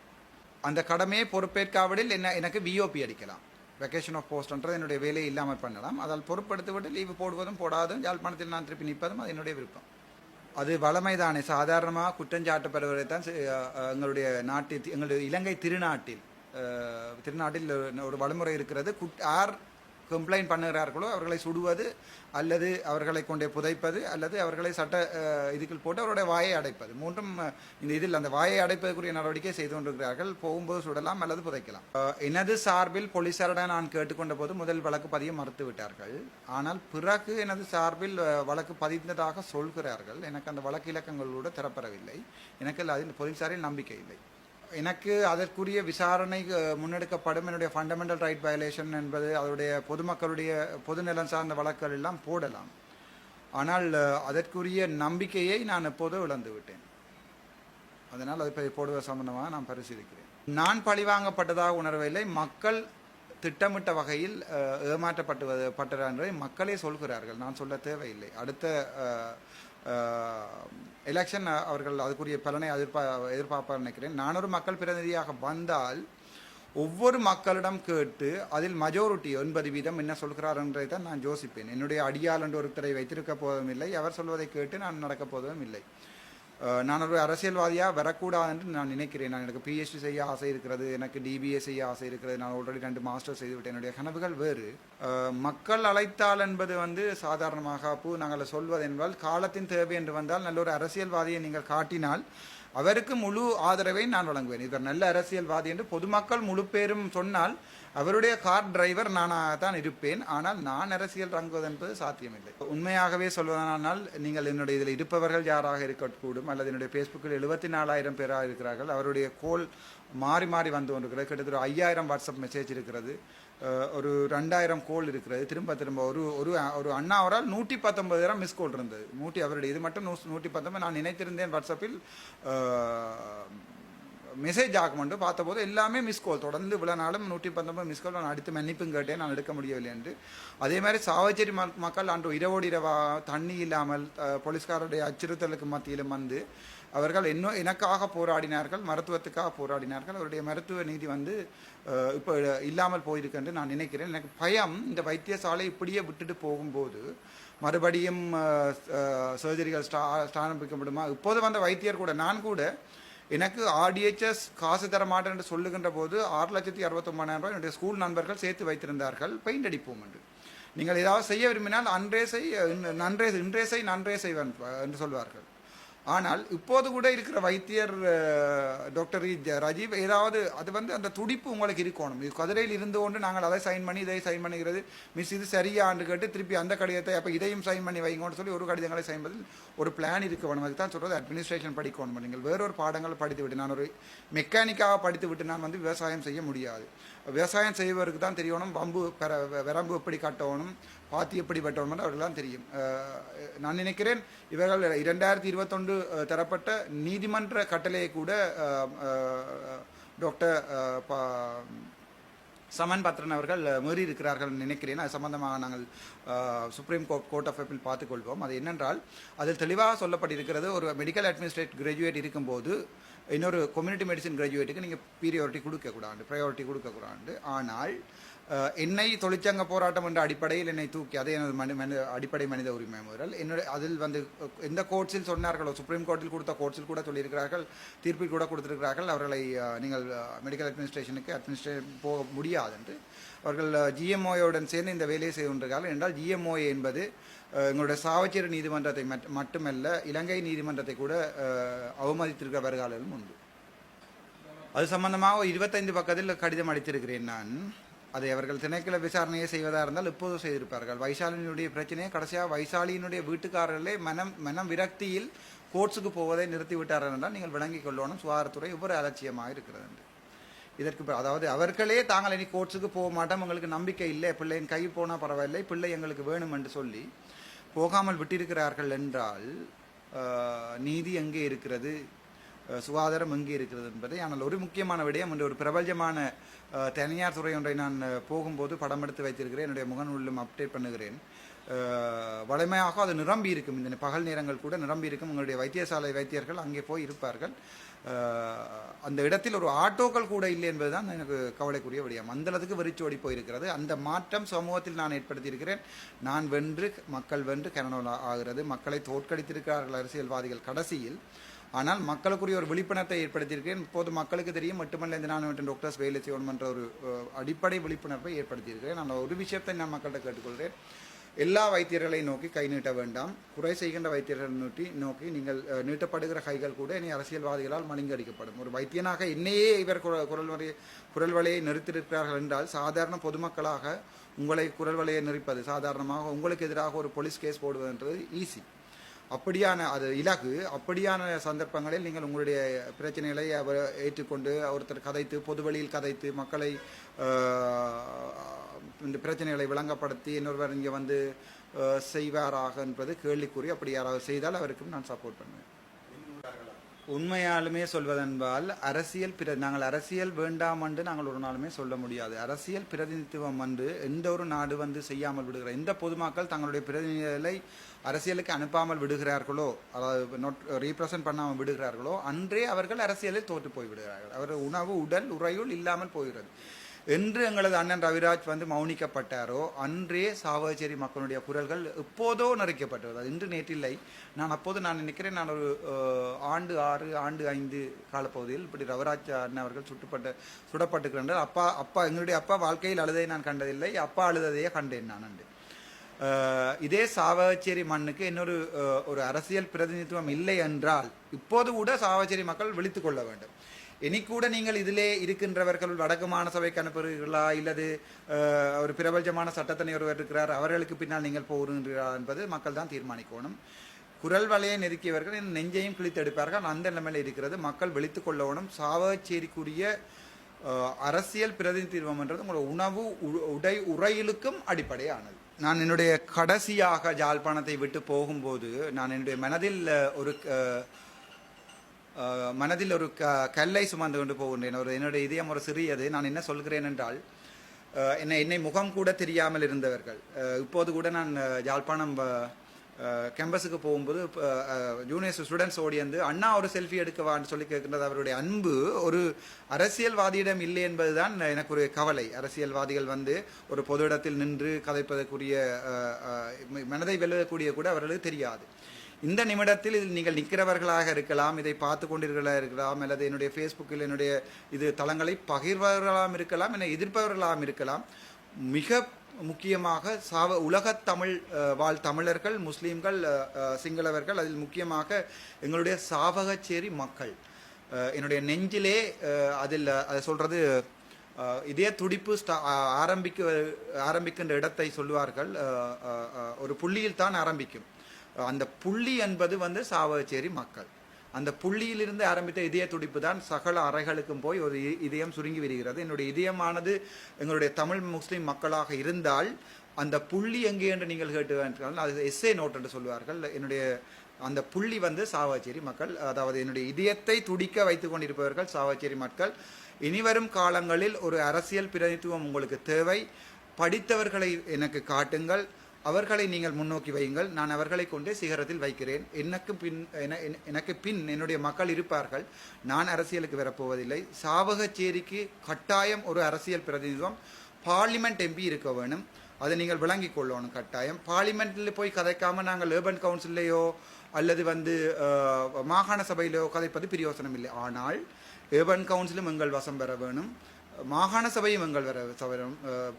அந்த கடமையை பொறுப்பேற்காவிடில் என்ன எனக்கு விஓபி அடிக்கலாம். வெக்கேஷன் ஆஃப் போஸ்ட்ன்றது என்னுடைய வேலையை இல்லாமல் பண்ணலாம். அதால் பொறுப்படுத்தி விட்டு லீவு போடுவதும் போடாதும் யாழ்ப்பாணத்தில் நான் திருப்பி நிற்பதும் அது என்னுடைய விருப்பம். அது வளமைதானே? சாதாரணமாக குற்றஞ்சாட்டப்படுவதை தான் எங்களுடைய நாட்டில் எங்களுடைய இலங்கை திருநாட்டில் திருநாட்டில் ஒரு வழிமுறை இருக்கிறது. குட் ஆர் கம்ப்ளைண்ட் பண்ணுகிறார்களோ அவர்களை சுடுவது அல்லது அவர்களை கொண்டே புதைப்பது அல்லது அவர்களை சட்ட இதுக்குள் போட்டு அவருடைய வாயை அடைப்பது. மூன்றும் இந்த இதில் அந்த வாயை அடைப்பதற்குரிய நடவடிக்கை செய்து கொண்டிருக்கிறார்கள். போகும்போது சுடலாம் அல்லது புதைக்கலாம். எனது சார்பில் போலீசாரிடம் நான் கேட்டுக்கொண்ட போது முதல் வழக்கு பதிய மறுத்து விட்டார்கள். ஆனால் பிறகு எனது சார்பில் வழக்கு பதிந்ததாக சொல்கிறார்கள். எனக்கு அந்த வழக்கு இலக்கங்களோடு தரப்பெறவில்லை எனக்கு அதில் போலீசாரில் நம்பிக்கை இல்லை. எனக்கு அதற்குரிய விசாரணை முன்னெடுக்கப்படும். என்னுடைய ஃபண்டமெண்டல் ரைட் வயலேஷன் என்பது அதனுடைய பொதுமக்களுடைய பொதுநலம் சார்ந்த வழக்குகள் எல்லாம் போடலாம். ஆனால் அதற்குரிய நம்பிக்கையை நான் எப்போதோ இழந்து விட்டேன். அதனால் அது போடுவது சம்பந்தமாக நான் பரிசீலிக்கிறேன். நான் பழிவாங்கப்பட்டதாக உணரவில்லை மக்கள் திட்டமிட்ட வகையில் ஏமாற்றப்பட்டு ஏமாற்றப்பட்டுவது என்பதை மக்களே சொல்கிறார்கள். நான் சொல்ல தேவையில்லை. அடுத்த எலெக்ஷன் அவர்கள் அதுக்குரிய பலனை எதிர்பா எதிர்பார்ப்பார் நினைக்கிறேன். நான் ஒரு மக்கள் பிரதிநிதியாக வந்தால் ஒவ்வொரு மக்களிடம் கேட்டு அதில் மஜோரிட்டி ஒன்பது வீதம் என்ன சொல்கிறார் என்றதை தான் நான் யோசிப்பேன். என்னுடைய அடியாள் என்று ஒருத்தரை வைத்திருக்க போவதும் இல்லை அவர் சொல்வதை கேட்டு நான் நடக்கப் போவதும் இல்லை. நான் ஒரு அரசியல்வாதியாக வரக்கூடாது என்று நான் நினைக்கிறேன். நான் எனக்கு பிஹெச்டி செய்ய ஆசை இருக்கிறது எனக்கு டிபிஏ செய்ய ஆசை இருக்கிறது. நான் ஆல்ரெடி ரெண்டு மாஸ்டர் செய்து விட்டேன். என்னுடைய கனவுகள் வேறு. மக்கள் அழைத்தால் என்பது வந்து சாதாரணமாக பூ நாங்கள் சொல்வது என்பதால் காலத்தின் தேவை என்று வந்தால் நல்ல ஒரு அரசியல்வாதியை நீங்கள் காட்டினால் அவருக்கு முழு ஆதரவை நான் வழங்குவேன். இவர் நல்ல அரசியல்வாதி என்று பொதுமக்கள் முழு பேரும் சொன்னால் அவருடைய கார் டிரைவர் நானாக தான் இருப்பேன். ஆனால் நான் அரசியல் ரங்குவது என்பது சாத்தியமில்லை. உண்மையாகவே சொல்வதானால் நீங்கள் என்னுடைய இதில் இருப்பவர்கள் யாராக இருக்கக்கூடும் அல்லது என்னுடைய ஃபேஸ்புக்கில் எழுபத்தி நாலாயிரம் பேராக இருக்கிறார்கள். அவருடைய கோல் மாறி மாறி வந்து கொண்டிருக்கிறது. கிட்டத்தட்ட ஒரு ஐயாயிரம் வாட்ஸ்அப் மெசேஜ் இருக்கிறது. ஒரு ரெண்டாயிரம் கோல் இருக்கிறது. திரும்ப திரும்ப ஒரு ஒரு ஒரு அண்ணா அவரால் நூற்றி பத்தொன்பதாயிரம் மிஸ் கோல் இருந்தது. நூற்றி அவருடைய இது மட்டும் நூ- நூற்றி பத்தொன்பது நான் நினைத்திருந்தேன் வாட்ஸ்அப்பில் மெசேஜ் ஆகுமென்று பார்த்தபோது எல்லாமே மிஸ் கால் தொடர்ந்து இவ்வளோ நாளும் நூற்றி பத்தொன்பது மிஸ் கால் நான் அடுத்து மன்னிப்பும் கேட்டேன். நான் எடுக்க முடியவில்லை என்று. அதே மாதிரி சாவச்சேரி மக்கள் அன்று இரவோடு இரவா தண்ணி இல்லாமல் போலீஸ்காரருடைய அச்சுறுத்தலுக்கு மத்தியிலும் வந்து அவர்கள் இன்னும் எனக்காக போராடினார்கள் மருத்துவத்துக்காக போராடினார்கள். அவருடைய மருத்துவ நீதி வந்து இப்போ இல்லாமல் போயிருக்கு என்று நான் நினைக்கிறேன். எனக்கு பயம் இந்த வைத்தியசாலை இப்படியே விட்டுட்டு போகும்போது மறுபடியும் சர்ஜரிகள் ஸ்டா ஆரம்பிக்கப்படுமா? இப்போது வந்த வைத்தியர் கூட நான் கூட எனக்கு ஆர்டிஹெச்எஸ் காசு தர மாட்டேன் என்று சொல்லுகின்ற போது ஆறு லட்சத்தி அறுபத்தொம்பதாயிரம் ரூபாய் என்னுடைய ஸ்கூல் நண்பர்கள் சேர்த்து வைத்திருந்தார்கள். பெயிண்ட் அடிப்போம் என்று. நீங்கள் ஏதாவது செய்ய விரும்பினால் அன்றே செய் நன்றே இன்றே செய் நன்றே செய்வன் என்று சொல்வார்கள். ஆனால் இப்போது கூட இருக்கிற வைத்தியர் டாக்டர் ரஜீவ் ஏதாவது அது வந்து அந்த துடிப்பு உங்களுக்கு இருக்கணும். இது குதிரையில் இருந்து கொண்டு நாங்கள் அதை சைன் பண்ணி இதை சைன் பண்ணுகிறது. மிஸ் இது சரியான்னு கேட்டு திருப்பி அந்த கடிதத்தை அப்போ இதையும் சைன் பண்ணி வைங்கன்னு சொல்லி ஒரு கடிதங்களை சைன் பண்ணி ஒரு பிளான் இருக்க வேணும். அதுக்கு தான் சொல்கிறது அட்மினிஸ்ட்ரேஷன் படிக்கணும் நீங்கள் வேறொரு பாடங்கள் படித்து விட்டு நான் ஒரு மெக்கானிக்காக படித்து விட்டு நான் வந்து விவசாயம் செய்ய முடியாது. விவசாயம் செய்வதற்கு தான் தெரியணும் வம்பு பெற வரம்பு எப்படி கட்டணும் பார்த்து எப்படி வெட்டணும் அவர்கள்லாம் தெரியும். நான் நினைக்கிறேன் இவர்கள் இரண்டாயிரத்தி இருபத்தொன்று தரப்பட்ட நீதிமன்ற கட்டளையை கூட டாக்டர் சமன் பத்ரன் அவர்கள் மீறி இருக்கிறார்கள் நினைக்கிறேன். அது சம்பந்தமாக நாங்கள் supreme court court of appeal பார்த்துக்கொள்வோம். அது என்னென்றால் அதில் தெளிவாக சொல்லப்பட்டிருக்கிறது ஒரு மெடிக்கல் அட்மினிஸ்ட்ரேட் கிராஜுவேட் இருக்கும்போது இன்னொரு கம்யூனிட்டி மெடிசின் கிராஜுவேட்டுக்கு நீங்கள் பீரியாரிட்டி கொடுக்கக்கூடாது ப்ரையாரிட்டி கொடுக்கக்கூடாது. ஆனால் என்னை தொழிற்சங்க போராட்டம் என்ற அடிப்படையில் என்னை தூக்கி அதே எனது மனி மனித அடிப்படை மனித உரிமை மீறல் என்னுடைய அதில் வந்து எந்த கோர்ட்ஸில் சொன்னார்களோ சுப்ரீம் கோர்ட்டில் கொடுத்த கோர்ட்ஸில் கூட சொல்லியிருக்கிறார்கள் தீர்ப்பில் கூட கொடுத்திருக்கிறார்கள் அவர்களை நீங்கள் மெடிக்கல் அட்மினிஸ்ட்ரேஷனுக்கு அட்மினிஸ்ட்ரேஷன் போக முடியாது என்று. அவர்கள் ஜிஎம்ஓயுடன் சேர்ந்து இந்த வேலையை செய்து கொண்டிருக்கிறார்கள். என்றால் ஜிஎம்ஓஏ என்பது எங்களுடைய சாவச்சேரி நீதிமன்றத்தை மட்- மட்டுமல்ல இலங்கை நீதிமன்றத்தை கூட அவமதித்திருக்கிற வருகாலும் உண்டு. அது சம்பந்தமாக இருபத்தைந்து பக்கத்தில் கடிதம் அளித்திருக்கிறேன் நான். அதை அவர்கள் திணைக்கள விசாரணையை செய்வதாக இருந்தால் இப்போது செய்திருப்பார்கள். வைசாலினுடைய பிரச்சனையை கடைசியாக வைசாலியினுடைய வீட்டுக்காரர்களே மனம் மனம் விரக்தியில் கோர்ட்ஸுக்கு போவதை நிறுத்திவிட்டார்கள் என்றால் நீங்கள் விளங்கிக் கொள்ளணும். சுகாதாரத்துறை ஒவ்வொரு அலட்சியமாக இருக்கிறது என்று. இதற்கு அதாவது அவர்களே தாங்கள் இனி கோர்ட்ஸுக்கு போக மாட்டோம். உங்களுக்கு நம்பிக்கை இல்லை. பிள்ளையின் கை போனால் பரவாயில்லை. பிள்ளை எங்களுக்கு வேணும் என்று சொல்லி போகாமல் விட்டிருக்கிறார்கள் என்றால் நீதி எங்கே இருக்கிறது? சுகாதாரம் எங்கே இருக்கிறது என்பதை. ஆனால் ஒரு முக்கியமான விடயம் என்ற ஒரு பிரபலமான தனியார் துறை ஒன்றை நான் போகும்போது படம் எடுத்து வைத்திருக்கிறேன். என்னுடைய முகநூலிலும் அப்டேட் பண்ணுகிறேன். வளமையாக அது நிரம்பி இருக்கும். இந்த பகல் நேரங்கள் கூட நிரம்பி இருக்கும். உங்களுடைய வைத்தியசாலை வைத்தியர்கள் அங்கே போய் இருப்பார்கள். அந்த இடத்தில் ஒரு ஆட்டோக்கள் கூட இல்லை என்பதுதான் எனக்கு கவலைக்குரிய விடயம். அந்த அளவுக்கு வெறிச்சோடி போயிருக்கிறது. அந்த மாற்றம் சமூகத்தில் நான் ஏற்படுத்தியிருக்கிறேன். நான் வென்று மக்கள் வென்று கனனோல் ஆகிறது. மக்களை தோற்கடித்திருக்கிறார்கள் அரசியல்வாதிகள் கடைசியில். ஆனால் மக்களுக்குரிய ஒரு விழிப்புணர்வை ஏற்படுத்தியிருக்கிறேன். இப்போது மக்களுக்கு தெரியும் மட்டுமல்ல இந்த நான் மட்டும் டாக்டர்ஸ் வேலை செய்யணும் என்ற ஒரு அடிப்படை விழிப்புணர்வை ஏற்படுத்தியிருக்கிறேன். நான் ஒரு விஷயத்தை நான் மக்கள்கிட்ட கேட்டுக்கொள்கிறேன். எல்லா வைத்தியர்களை நோக்கி கை நீட்ட வேண்டாம். குறை செய்கின்ற வைத்தியர்களை நோக்கி நோக்கி நீங்கள் நீட்டப்படுகிற கைகள் கூட இனி அரசியல்வாதிகளால் மலிங்கடிக்கப்படும் ஒரு வைத்தியனாக என்னையே இவர் குர- குரல் வரை குரல் வலையை நிறுத்தியிருக்கிறார்கள் என்றால் சாதாரண பொதுமக்களாக உங்களை குரல் வலையை நெறிப்பது சாதாரணமாக உங்களுக்கு எதிராக ஒரு போலீஸ் கேஸ் போடுவதுன்றது ஈஸி அப்படியான அது இலகு அப்படியான சந்தர்ப்பங்களில் நீங்கள் உங்களுடைய பிரச்சனைகளை அவர் ஏற்றுக்கொண்டு ஒருத்தர் கதைத்து பொது வழியில் கதைத்து மக்களை இந்த பிரச்சனைகளை விளங்கப்படுத்தி இன்னொருவர் இங்கே வந்து செய்வாராக என்பது கேள்விக்குறி. அப்படி யாராவது செய்தால் அவருக்கும் நான் சப்போர்ட் பண்ணுவேன். உண்மையாலுமே சொல்வதென்பால் அரசியல் பிர நாங்கள் அரசியல் வேண்டாம் என்று நாங்கள் ஒரு நாளுமே சொல்ல முடியாது. அரசியல் பிரதிநிதித்துவம் என்று எந்த ஒரு நாடு வந்து செய்யாமல் விடுகிற எந்த பொதுமக்கள் தங்களுடைய பிரதிநிதிகளை அரசியலுக்கு அனுப்பாமல் விடுகிறார்களோ அதாவது நோட் ரீப்ரசன்ட் பண்ணாமல் விடுகிறார்களோ அன்றே அவர்கள் அரசியலில் தோற்று போய்விடுகிறார்கள். அவர் உணவு உடல் உறையுள் இல்லாமல் போகிறது. என்று எங்களது அண்ணன் ரவிராஜ் வந்து மௌனிக்கப்பட்டாரோ அன்றே சாவகச்சேரி மக்களுடைய குரல்கள் எப்போதோ நறுக்கப்பட்டது. அது இன்று நேற்றில்லை நான் அப்போது நான் நினைக்கிறேன் நான் ஒரு ஆண்டு ஆறு ஆண்டு ஐந்து காலப்பகுதியில் இப்படி ரவிராஜ் அண்ணன் அவர்கள் சுட்டுப்பட்ட சுடப்பட்டுக்கிறார் அப்பா அப்பா எங்களுடைய அப்பா வாழ்க்கையில் அழுதை நான் கண்டதில்லை. அப்பா அழுததையே கண்டேன் நான் அன்று. இதே சாவகச்சேரி மண்ணுக்கு இன்னொரு ஒரு அரசியல் பிரதிநிதித்துவம் இல்லை என்றால் இப்போது கூட சாவகச்சேரி மக்கள் விழித்து கொள்ள வேண்டும். இனிக்கூட நீங்கள் இதிலே இருக்கின்றவர்கள் வடக்கு மாநசபைக்கு அனுப்புகிறீர்களா? இல்லது ஒரு பிரபலமான சட்டத்தனை ஒருவர் இருக்கிறார் அவர்களுக்கு பின்னால் நீங்கள் போகிறீர்களா என்பது மக்கள் தான் தீர்மானிக்கணும். குரல் வலையை நெருக்கியவர்கள் என் நெஞ்சையும் கிழித்தெடுப்பார்கள் அந்த நிலைமையில் இருக்கிறது. மக்கள் வெளித்து கொள்ளவனும் சாவச்சேரிக்குரிய அரசியல் பிரதிநிதித்துவம் என்றது உங்களோட உணவு உ- உடை உரையிலுக்கும் அடிப்படையானது. நான் என்னுடைய கடைசியாக ஜாழ்ப்பாணத்தை விட்டு போகும்போது நான் என்னுடைய மனதில் ஒரு மனதில் ஒரு க கல்லை சுமந்து கொண்டு போகின்றேன். ஒரு என்னுடைய இதயம் ஒரு சிறியது. நான் என்ன சொல்கிறேன் என்றால் என்னை என்னை முகம் கூட தெரியாமல் இருந்தவர்கள். இப்போது கூட நான் யாழ்ப்பாணம் கேம்பஸுக்கு போகும்போது ஜூனியர் ஸ்டூடெண்ட்ஸ் ஓடி வந்து அண்ணா ஒரு செல்ஃபி எடுக்கவான்னு சொல்லி கேட்கின்றது. அவருடைய அன்பு ஒரு அரசியல்வாதியிடம் இல்லை என்பதுதான் எனக்கு ஒரு கவலை. அரசியல்வாதிகள் வந்து ஒரு பொது இடத்தில் நின்று கதைப்பதற்குரிய மனதை வெல்லக்கூடிய கூட அவர்களுக்கு தெரியாது. இந்த நிமிடத்தில் இதில் நீங்கள் நிற்கிறவர்களாக இருக்கலாம் இதை பார்த்து கொண்டிருக்கிறவர்களாக இருக்கலாம் அல்லது என்னுடைய ஃபேஸ்புக்கில் என்னுடைய இது தளங்களை பகிர்வர்களாம் இருக்கலாம் என்னை எதிர்ப்பவர்களாக இருக்கலாம். மிக முக்கியமாக சாவ உலகத் தமிழ் வாழ் தமிழர்கள் முஸ்லீம்கள் சிங்களவர்கள் அதில் முக்கியமாக எங்களுடைய சாவகச்சேரி மக்கள். என்னுடைய நெஞ்சிலே அதில் அதை சொல்கிறது இதே துடிப்பு ஸ்டா- ஆரம்பிக்க ஆரம்பிக்கின்ற இடத்தை சொல்லுவார்கள் ஒரு புள்ளியில் தான் ஆரம்பிக்கும். அந்த புள்ளி என்பது வந்து சாவகச்சேரி மக்கள். அந்த புள்ளியிலிருந்து ஆரம்பித்த இதய துடிப்பு தான் சகல அறைகளுக்கும் போய் ஒரு இதயம் சுருங்கி வருகிறது என்னுடைய இதயமானது எங்களுடைய தமிழ் முஸ்லிம் மக்களாக இருந்தால் அந்த புள்ளி எங்கே என்று நீங்கள் கேட்டு அது எஸ்ஏ நோட் என்று சொல்வார்கள். என்னுடைய அந்த புள்ளி வந்து சாவச்சேரி மக்கள். அதாவது என்னுடைய இதயத்தை துடிக்க வைத்து கொண்டிருப்பவர்கள் சாவச்சேரி மக்கள். இனிவரும் காலங்களில் ஒரு அரசியல் பிரதித்துவம் உங்களுக்கு தேவை. படித்தவர்களை எனக்கு காட்டுங்கள். அவர்களை நீங்கள் முன்னோக்கி வையுங்கள். நான் அவர்களை கொண்டே சிகரத்தில் வைக்கிறேன். எனக்கு பின் என- எனக்கு பின் என்னுடைய மக்கள் இருப்பார்கள். நான் அரசியலுக்கு வரப்போவதில்லை. சாவகச்சேரிக்கு கட்டாயம் ஒரு அரசியல் பிரதிநிதித்துவம். பார்லிமெண்ட் எம்பி இருக்க வேணும். அதை நீங்கள் விளங்கி கொள்ளணும் கட்டாயம். பார்லிமெண்ட்டில் போய் கதைக்காமல் நாங்கள் லேபன் கவுன்சிலையோ அல்லது வந்து மாகாண சபையிலோ கதைப்பது பிரயோசனம் இல்லை. ஆனால் ஏர்பன் கவுன்சிலும் எங்கள் வசம் பெற வேணும். மாகாண சபையும் எங்கள் வர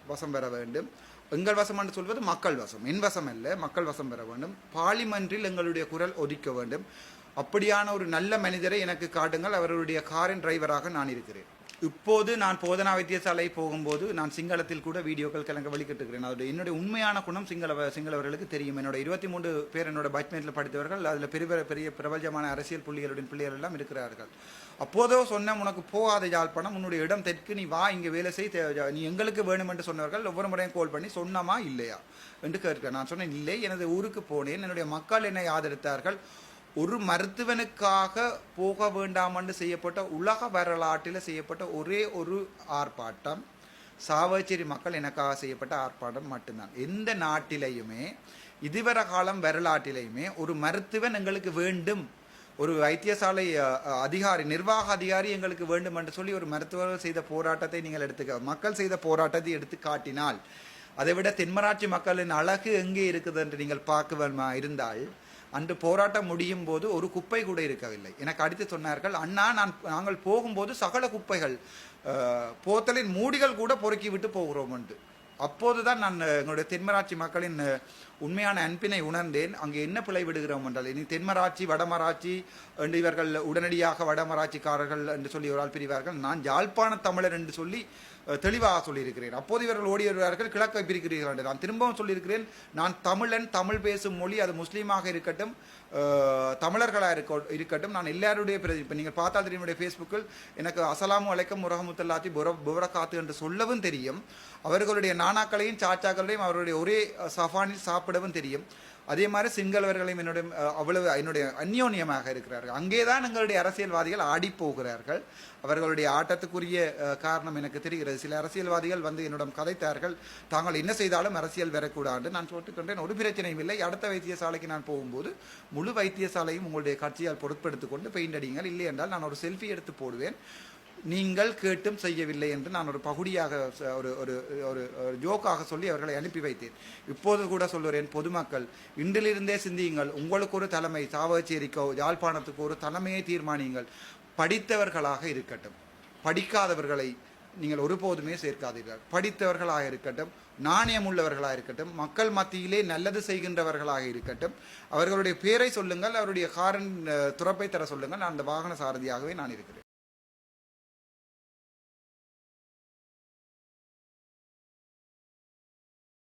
வசம் பெற வேண்டும். எங்கள் வசம் என்று சொல்வது மக்கள் வசம். என் வசம் அல்ல மக்கள் வசம் பெற வேண்டும். பாலிமன்றில் எங்களுடைய குரல் ஒதுக்க வேண்டும். அப்படியான ஒரு நல்ல மனிதரை எனக்கு காட்டுங்கள். அவருடைய காரின் டிரைவராக நான் இருக்கிறேன். இப்போது நான் போதனா வைத்தியசாலை போகும்போது நான் சிங்களத்தில் கூட வீடியோக்கள் கலங்க வெளிக்கிட்டுக்கிறேன் அதோட என்னுடைய உண்மையான குணம் சிங்கள சிங்களவர்களுக்கு தெரியும். என்னோட இருபத்தி மூன்று பேர் என்னோட பேட்ச்மேட்டில் படித்தவர்கள் அதில் பெரிய பெரிய பிரபலமான அரசியல் புள்ளிகளுடன் பிள்ளைகள் எல்லாம் இருக்கிறார்கள். அப்போதோ சொன்ன உனக்கு போகாத யாழ்ப்பாணம் உன்னுடைய இடம் தெற்கு நீ வா இங்கே வேலை செய் நீ எங்களுக்கு வேணும் என்று சொன்னவர்கள் ஒவ்வொரு முறையும் கால் பண்ணி சொன்னமா இல்லையா? என்று கேட்க நான் சொன்னேன் இல்லை எனது ஊருக்கு போனேன் என்னுடைய மக்கள் என்னை ஆதரித்தார்கள் ஒரு மருத்துவனுக்காக போக வேண்டாம் என்று செய்யப்பட்ட உலக வரலாற்றில் செய்யப்பட்ட ஒரே ஒரு ஆர்ப்பாட்டம் சாவச்சேரி மக்கள் எனக்காக செய்யப்பட்ட ஆர்ப்பாட்டம் மட்டும்தான். எந்த நாட்டிலையுமே இதுவரை காலம் வரலாற்றிலையுமே ஒரு மருத்துவன் எங்களுக்கு வேண்டும். ஒரு வைத்தியசாலை அதிகாரி நிர்வாக அதிகாரி எங்களுக்கு வேண்டும் என்று சொல்லி ஒரு மருத்துவர் செய்த போராட்டத்தை நீங்கள் எடுத்துக்க மக்கள் செய்த போராட்டத்தை எடுத்து காட்டினால் அதை விட தென்மராட்சி மக்களின் அழகு எங்கே இருக்குது என்று நீங்கள் பார்க்க இருந்தால் அன்று போராட்டம் முடியும் போது ஒரு குப்பை கூட இருக்கவில்லை. எனக்கு அடித்து சொன்னார்கள் அண்ணா நான் நாங்கள் போகும்போது சகல குப்பைகள் போத்தலின் மூடிகள் கூட பொறுக்கி விட்டு போகிறோம் என்று. அப்போதுதான் நான் என்னுடைய எங்களுடைய தென்மராட்சி மக்களின் உண்மையான அன்பினை உணர்ந்தேன். அங்கே என்ன பிழை விடுகிறோம் என்றால் இனி தென்மராட்சி வடமராட்சி என்று இவர்கள் உடனடியாக வடமராட்சிக்காரர்கள் என்று சொல்லி ஒரு ஆள் பிரிவார்கள். நான் யாழ்ப்பாண தமிழர் என்று சொல்லி தெளிவாக சொல்லியிருக்கிறேன். அப்போது இவர்கள் ஓடி வருவார்கள் கிழக்கை பிரிக்கிறீர்கள் என்று. நான் திரும்பவும் சொல்லியிருக்கிறேன் நான் தமிழன் தமிழ் பேசும் மொழி அது முஸ்லீமாக இருக்கட்டும் தமிழர்களாக இருக்க இருக்கட்டும் நான் எல்லாருடைய பிரதி இப்போ நீங்கள் பார்த்தா தெரியும் என்னுடைய ஃபேஸ்புக்கில் எனக்கு அசலாமு அலைக்கம் முரஹமுத்தல்லாத்தி புர புரகாத்து என்று சொல்லவும் தெரியும். அவர்களுடைய நானாக்களையும் சாச்சாக்களையும் அவருடைய ஒரே சஃபானில் சாப்பிடவும் தெரியும். அதே மாதிரி சிங்களவர்களையும் என்னுடைய அவ்வளவு என்னுடைய அந்யோன்யமாக இருக்கிறார்கள். அங்கேதான் எங்களுடைய அரசியல்வாதிகள் ஆடி போகிறார்கள். அவர்களுடைய ஆட்டத்துக்குரிய காரணம் எனக்கு தெரிகிறது. சில அரசியல்வாதிகள் வந்து என்னிடம் கதைத்தார்கள் தாங்கள் என்ன செய்தாலும் அரசியல் வரக்கூடாது நான் சொல்லிட்டுக்கொண்டேன் ஒரு பிரச்சனையும் இல்லை. அடுத்த வைத்தியசாலைக்கு நான் போகும்போது முழு வைத்தியசாலையும் உங்களுடைய கட்சியால் பொருட்படுத்திக் கொண்டு பெயிண்ட் அடிங்கள் இல்லை என்றால் நான் ஒரு செல்ஃபி எடுத்து போடுவேன். நீங்கள் கேட்டும் செய்யவில்லை என்று நான் ஒரு பகுதியாக ஒரு ஒரு ஒரு ஜோக்காக சொல்லி அவர்களை அனுப்பி வைத்தேன். இப்போது கூட சொல்லுறேன் பொதுமக்கள் இன்றிலிருந்தே சிந்தியுங்கள். உங்களுக்கு ஒரு தலைமை சாவகச்சேரிக்கோ யாழ்ப்பாணத்துக்கு ஒரு தலைமையை தீர்மானியுங்கள். படித்தவர்களாக இருக்கட்டும். படிக்காதவர்களை நீங்கள் ஒருபோதுமே சேர்க்காதீர்கள். படித்தவர்களாக இருக்கட்டும். நாணயம் உள்ளவர்களாக இருக்கட்டும். மக்கள் மத்தியிலே நல்லது செய்கின்றவர்களாக இருக்கட்டும். அவர்களுடைய பேரை சொல்லுங்கள். அவருடைய காரன் துறப்பை தர சொல்லுங்கள். நான் அந்த வாகன சாரதியாகவே நான் இருக்கிறேன்.